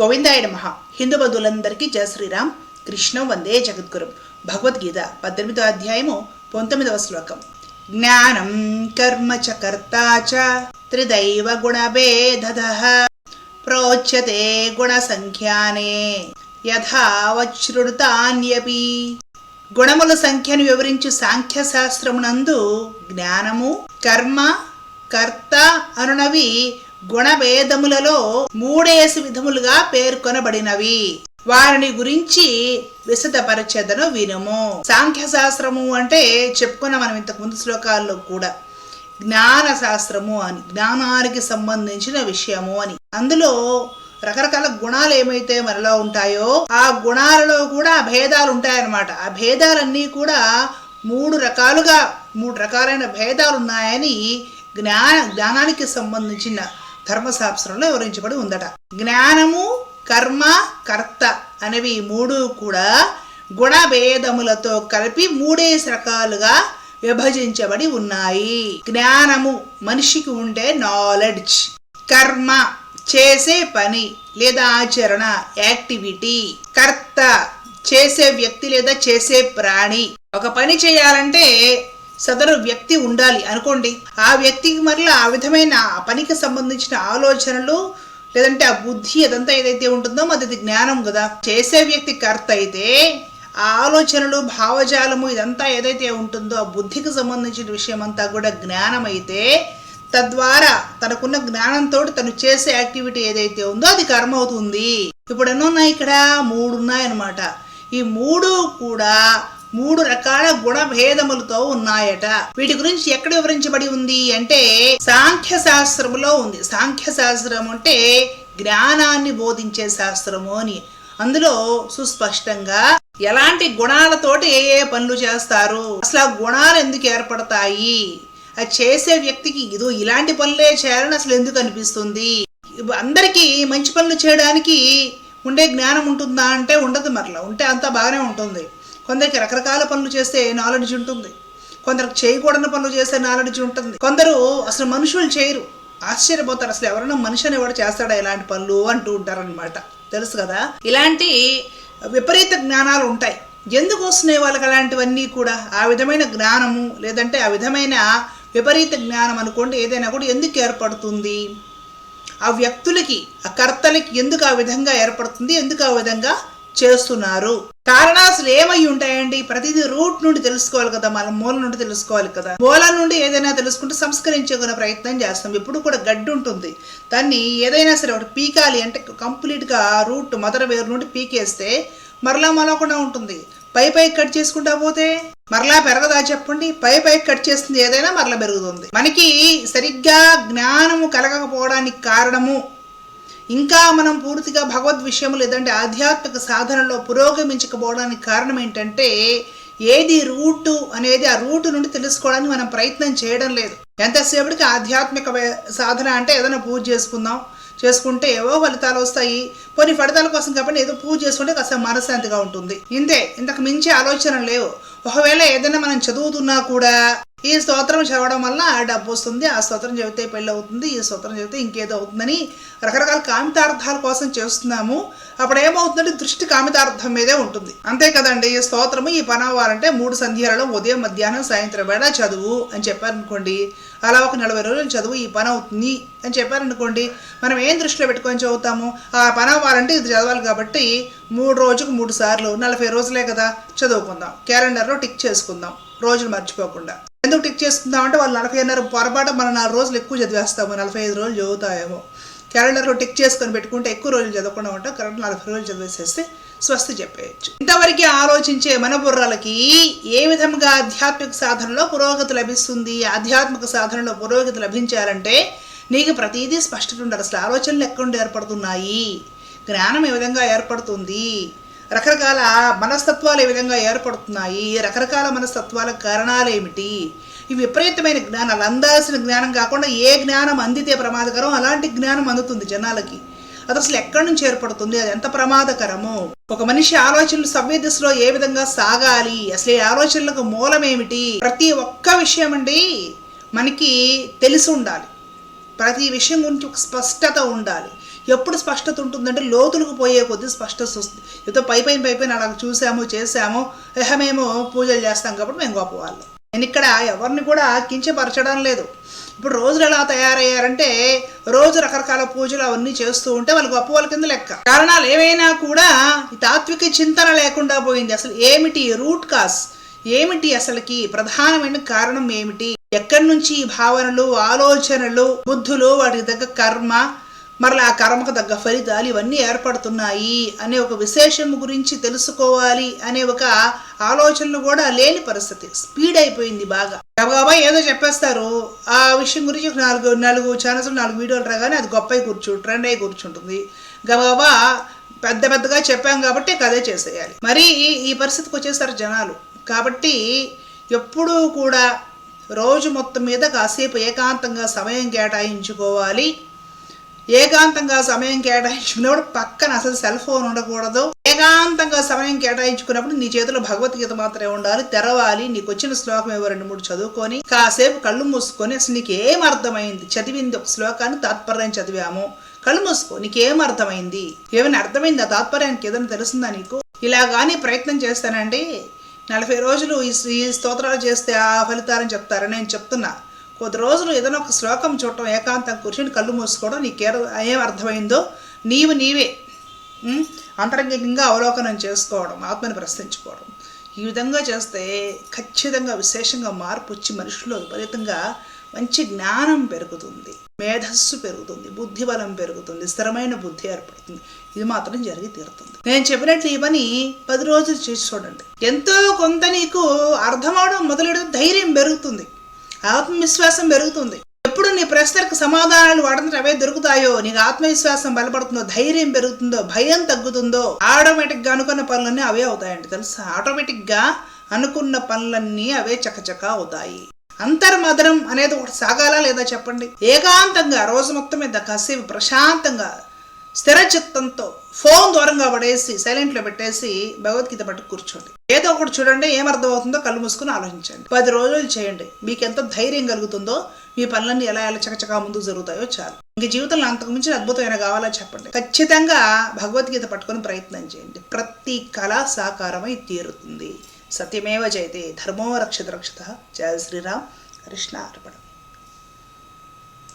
గోవిందాయ మహా హిందూ బంధువులందరికీ జయ శ్రీరామ్. కృష్ణం వందే జగద్గురు. భగవద్గీత పద్దెనిమిదవ అధ్యాయము పంతొమ్మిదవ శ్లోకం. జ్ఞానం కర్మ చ కర్తా చ త్రిదైవ గుణభేదద ప్రోచ్యతే గుణ సంఖ్యానే. యథావచ్రుతాన్యపి గుణముల సంఖ్యను వివరించు సాంఖ్య శాస్త్రమునందు జ్ఞానము కర్మ కర్త అనునవి గుణభేదములలో మూడేసి విధములుగా పేర్కొనబడినవి. వారిని గురించి విశదపరచెదను వినము. సాంఖ్యశాస్త్రము అంటే చెప్పుకున్న మనం ఇంతకు ముందు శ్లోకాల్లో కూడా జ్ఞాన శాస్త్రము అని జ్ఞానానికి సంబంధించిన విషయము అని. అందులో రకరకాల గుణాలు ఏమైతే మనలో ఉంటాయో ఆ గుణాలలో కూడా భేదాలు ఉంటాయన్నమాట. ఆ భేదాలన్నీ కూడా మూడు రకాలుగా మూడు రకాలైన భేదాలు ఉన్నాయని జ్ఞాన జ్ఞానానికి సంబంధించిన ధర్మశాస్త్రంలో వివరించబడి ఉందట. జ్ఞానము కర్మ కర్త అనేవి మూడు కూడా గుణభేదములతో కలిపి మూడేసి రకాలుగా విభజించబడి ఉన్నాయి. జ్ఞానము మనిషికి ఉండే నాలెడ్జ్ కర్మ చేసే పని లేదా ఆచరణ యాక్టివిటీ కర్త చేసే వ్యక్తి లేదా చేసే ప్రాణి. ఒక పని చేయాలంటే సదరు వ్యక్తి ఉండాలి అనుకోండి. ఆ వ్యక్తికి మరలా ఆ విధమైన ఆ పనికి సంబంధించిన ఆలోచనలు లేదంటే ఆ బుద్ధి అదంతా ఏదైతే ఉంటుందో అది జ్ఞానం కదా. చేసే వ్యక్తి కర్త అయితే ఆ ఆలోచనలు భావజాలము ఇదంతా ఏదైతే ఉంటుందో ఆ బుద్ధికి సంబంధించిన విషయం అంతా కూడా జ్ఞానం అయితే తద్వారా తనకున్న జ్ఞానంతో తను చేసే యాక్టివిటీ ఏదైతే ఉందో అది కర్మ అవుతుంది ఇప్పుడు ఎన్ని ఉన్నాయి ఇక్కడ? మూడు ఉన్నాయన్నమాట. ఈ మూడు కూడా మూడు రకాల గుణభేదములతో ఉన్నాయట. వీటి గురించి ఎక్కడ వివరించబడి ఉంది అంటే సాంఖ్య శాస్త్రములో ఉంది. సాంఖ్య శాస్త్రం అంటే జ్ఞానాన్ని బోధించే శాస్త్రము అని. అందులో సుస్పష్టంగా ఎలాంటి గుణాలతోటి ఏ ఏ పనులు చేస్తారు అసలు ఆ గుణాలు ఎందుకు ఏర్పడతాయి అది చేసే వ్యక్తికి ఇదో ఇలాంటి పనులే చేయాలని అసలు ఎందుకు అనిపిస్తుంది? అందరికీ మంచి పనులు చేయడానికి ఉండే జ్ఞానం ఉంటుందా అంటే ఉండదు మరలా. ఉంటే అంతా బాగానే ఉంటుంది. కొందరికి రకరకాల పనులు చేస్తే నాలెడ్జ్ ఉంటుంది. కొందరికి చేయకూడని పనులు చేస్తే నాలెడ్జ్ ఉంటుంది. కొందరు అసలు మనుషులు చేయరు. ఆశ్చర్యపోతారు. అసలు ఎవరైనా మనిషి అనేవాడు చేస్తాడా ఇలాంటి పనులు అంటూ ఉంటారనమాట తెలుసు కదా? ఇలాంటి విపరీత జ్ఞానాలు ఉంటాయి. ఎందుకు వస్తున్నాయి వాళ్ళకి అలాంటివన్నీ కూడా? ఆ విధమైన జ్ఞానము లేదంటే ఆ విధమైన విపరీత జ్ఞానం అనుకోండి ఏదైనా కూడా ఎందుకు ఏర్పడుతుంది? ఆ వ్యక్తులకి ఆ కర్తలకి ఎందుకు ఆ విధంగా ఏర్పడుతుంది? ఎందుకు ఆ విధంగా చేస్తున్నారు. కారణాలు అసలు ఏమై ఉంటాయండి? ప్రతిదీ రూట్ నుండి తెలుసుకోవాలి కదా మనం మూల నుండి తెలుసుకోవాలి కదా. మూల నుండి ఏదైనా తెలుసుకుంటే సంస్కరించుకునే ప్రయత్నం చేస్తాం. ఎప్పుడు కూడా గడ్డి ఉంటుంది. దాన్ని ఏదైనా సరే ఒకటి పీకాలి అంటే కంప్లీట్గా రూట్ మదర్ వేరు నుండి పీకేస్తే మరలా మొలకుండా ఉంటుంది. పై పై కట్ చేసుకుంటా పోతే మరలా పెరగదా చెప్పండి? పై పై కట్ చేస్తుంది ఏదైనా మరలా పెరుగుతుంది. మనకి సరిగ్గా జ్ఞానము కలగకపోవడానికి కారణము ఇంకా మనం పూర్తిగా భగవద్ విషయం లేదంటే ఆధ్యాత్మిక సాధనలో పురోగమించకపోవడానికి కారణం ఏంటంటే ఏది రూటు అనేది ఆ రూటు నుండి తెలుసుకోవడానికి మనం ప్రయత్నం చేయడం లేదు. ఎంతసేపటికి ఆధ్యాత్మిక సాధన అంటే ఏదైనా పూజ చేసుకుందాం చేసుకుంటే ఏవో ఫలితాలు వస్తాయి. కొన్ని ఫలితాల కోసం కాబట్టి ఏదో పూజ చేసుకుంటే కాస్త మనశ్శాంతిగా ఉంటుంది. ఇంతే. ఇంతకు మించి ఆలోచన లేవు. ఒకవేళ ఏదైనా మనం చదువుతున్నా కూడా ఈ స్తోత్రం చదవడం వల్ల ఆ డబ్బు వస్తుంది ఆ స్తోత్రం చదివితే పెళ్ళి అవుతుంది ఈ స్తోత్రం చదివితే ఇంకేదో అవుతుందని రకరకాల కామితార్థాల కోసం చేస్తున్నాము. అప్పుడు ఏమవుతుందంటే దృష్టి కామితార్థం మీదే ఉంటుంది. అంతే కదండి ఈ స్తోత్రము ఈ పని మూడు సంధ్యాలలో ఉదయం మధ్యాహ్నం సాయంత్రం వేళ చదువు అని చెప్పారనుకోండి. అలా ఒక నలభై రోజులు చదువు ఈ పని అవుతుంది అని చెప్పారనుకోండి. మనం ఏం దృష్టిలో పెట్టుకొని చదువుతాము? ఆ పని అవ్వాలంటే ఇది చదవాలి కాబట్టి మూడు రోజుకు మూడు సార్లు నలభై రోజులే కదా చదువుకుందాం. క్యాలెండర్లో టిక్ చేసుకుందాం. రోజులు మర్చిపోకుండా. ఎందుకు టిక్ చేసుకుందాం అంటే వాళ్ళు నలభై పొరపాటు మనం నాలుగు రోజులు ఎక్కువ చదివేస్తాము నలభై ఐదు రోజులు చదువుతాయేమో. క్యాలెండర్లో టిక్ చేసుకొని పెట్టుకుంటే ఎక్కువ రోజులు చదవకుండా ఉంటాం కరెక్ట్ నలభై రోజులు చదివేసేస్తే స్వస్తి చెప్పేయచ్చు. ఇంతవరకు ఆలోచించే మన బుర్రలకి ఏ విధంగా ఆధ్యాత్మిక సాధనలో పురోగతి లభిస్తుంది ఆధ్యాత్మిక సాధనలో పురోగతి లభించాలంటే నీకు ప్రతిదీ స్పష్టత ఉండాలి అసలు ఆలోచనలు ఎక్కడ ఏర్పడుతున్నాయి? జ్ఞానం ఏ విధంగా ఏర్పడుతుంది? రకరకాల మనస్తత్వాలు ఏ విధంగా ఏర్పడుతున్నాయి? రకరకాల మనస్తత్వాల కారణాలు ఏమిటి? ఈ విపరీతమైన జ్ఞానాలు అందాల్సిన జ్ఞానం కాకుండా ఏ జ్ఞానం అందితే ప్రమాదకరం? అలాంటి జ్ఞానం అందుతుంది జనాలకి. అది అసలు ఎక్కడి నుంచి ఏర్పడుతుంది? అది ఎంత ప్రమాదకరము. ఒక మనిషి ఆలోచనలు సవ్య దిశలో ఏ విధంగా సాగాలి? అసలు ఈ ఆలోచనలకు మూలమేమిటి ప్రతి ఒక్క విషయం అండి మనకి తెలిసి ఉండాలి. ప్రతి విషయం గురించి ఒక స్పష్టత ఉండాలి. ఎప్పుడు స్పష్టత ఉంటుందంటే లోతులకు పోయే కొద్దీ స్పష్టత వస్తుంది. ఏదో పై పైన పై పైన అలా చూసాము చేసాము ఏహ మేము పూజలు చేస్తాం కాబట్టి మేము గొప్పవాళ్ళం నేను ఇక్కడ ఎవరిని కూడా కించపరచడం లేదు. ఇప్పుడు రోజులు ఎలా తయారయ్యారంటే రోజు రకరకాల పూజలు అవన్నీ చేస్తూ ఉంటే వాళ్ళు గొప్ప వాళ్ళ కింద లెక్క. కారణాలు ఏమైనా కూడా ఈ తాత్విక చింతన లేకుండా పోయింది. అసలు ఏమిటి రూట్ కాస్ ఏమిటి అసలుకి ప్రధానమైన కారణం ఏమిటి? ఎక్కడి నుంచి ఈ భావనలు ఆలోచనలు బుద్ధులు వాటికి తగ్గ కర్మ మరలా ఆ కర్మకు తగ్గ ఫలితాలు ఇవన్నీ ఏర్పడుతున్నాయి అనే ఒక విశేషం గురించి తెలుసుకోవాలి అనే ఒక ఆలోచనలు కూడా లేని పరిస్థితి. స్పీడ్ అయిపోయింది బాగా. గబగబా ఏదో చెప్పేస్తారు. ఆ విషయం గురించి నాలుగు నాలుగు ఛానల్స్ నాలుగు వీడియోలు రాగానే అది గొప్ప అయి కూర్చు ట్రెండ్ అయి కూర్చుంటుంది. గబగబా పెద్ద పెద్దగా చెప్పాం కాబట్టి అదే చేసేయాలి. మరి ఈ- ఈ పరిస్థితికి వచ్చేసారు జనాలు. కాబట్టి ఎప్పుడూ కూడా రోజు మొత్తం మీద కాసేపు ఏకాంతంగా సమయం కేటాయించుకోవాలి. ఏకాంతంగా సమయం కేటాయించుకునేప్పుడు పక్కన అసలు సెల్ ఫోన్ ఉండకూడదు. ఏకాంతంగా సమయం కేటాయించుకున్నప్పుడు నీ చేతిలో భగవద్గీత మాత్రమే ఉండాలి. తెరవాలి నీకు వచ్చిన శ్లోకం ఏవో రెండు మూడు చదువుకొని కాసేపు కళ్ళు మూసుకొని అసలు నీకు ఏం అర్థమైంది? చదివింది ఒక శ్లోకాన్ని తాత్పర్యం చదివాము. కళ్ళు మూసుకో నీకేం అర్థమైంది? ఏమైనా అర్థమైంది ఆ తాత్పర్యానికి? ఏదైనా తెలుస్తుందా నీకు? ఇలా కానీ ప్రయత్నం చేస్తానండి. నలభై రోజులు ఈ ఈ స్తోత్రాలు చేస్తే ఆ ఫలితాలని చెప్తారని నేను చెప్తున్నా. కొద్ది రోజులు ఏదైనా ఒక శ్లోకం చూడటం ఏకాంతం కూర్చొని కళ్ళు మూసుకోవడం నీకే ఏం అర్థమైందో నీవు నీవే. అంతరంగికంగా అవలోకనం చేసుకోవడం ఆత్మని ప్రశ్నించుకోవడం. ఈ విధంగా చేస్తే ఖచ్చితంగా విశేషంగా మార్పు వచ్చి మనుషుల్లో విపరీతంగా మంచి జ్ఞానం పెరుగుతుంది. మేధస్సు పెరుగుతుంది బుద్ధి బలం పెరుగుతుంది స్థిరమైన బుద్ధి ఏర్పడుతుంది. ఇది మాత్రం జరిగి తీరుతుంది. నేను చెప్పినట్లు ఈ పని పది రోజులు చేసి చూడండి. ఎంతో కొంత నీకు అర్థమవడం మొదలెడితే ధైర్యం పెరుగుతుంది. ఆత్మవిశ్వాసం పెరుగుతుంది. ఎప్పుడు నీ ప్రశ్నలకు సమాధానాలు వాడంతా అవే దొరుకుతాయో నీకు ఆత్మవిశ్వాసం బలపడుతుందో ధైర్యం పెరుగుతుందో భయం తగ్గుతుందో ఆటోమేటిక్గా అనుకున్న పనులన్నీ అవే అవుతాయండి తెలుసా? ఆటోమేటిక్గా అనుకున్న పనులన్నీ అవే చకచక అవుతాయి. అంతర్మదనం అనేది ఒకటి సాగాలా లేదా చెప్పండి? ఏకాంతంగా రోజు మొత్తం మీద కాసేపు ప్రశాంతంగా స్థిర చిత్తంతో ఫోన్ దూరంగా పడేసి సైలెంట్లో పెట్టేసి భగవద్గీత పట్టు కూర్చోండి. ఏదో ఒకటి చూడండి ఏమర్థం అవుతుందో కళ్ళు మూసుకుని ఆలోచించండి. పది రోజులు చేయండి. మీకు ఎంత ధైర్యం కలుగుతుందో మీ పనులన్నీ ఎలా ఎలా చకచకా ముందుకు జరుగుతాయో చాలు. ఇంక జీవితంలో అంతకు మించిన అద్భుతమైన కావాలా చెప్పండి. ఖచ్చితంగా భగవద్గీత పట్టుకుని ప్రయత్నం చేయండి. ప్రతి కళ సాకారమై తీరుతుంది. సత్యమేవ జయతే ధర్మో రక్షిత రక్షత. జయ శ్రీరామ్. కృష్ణ అర్పణం.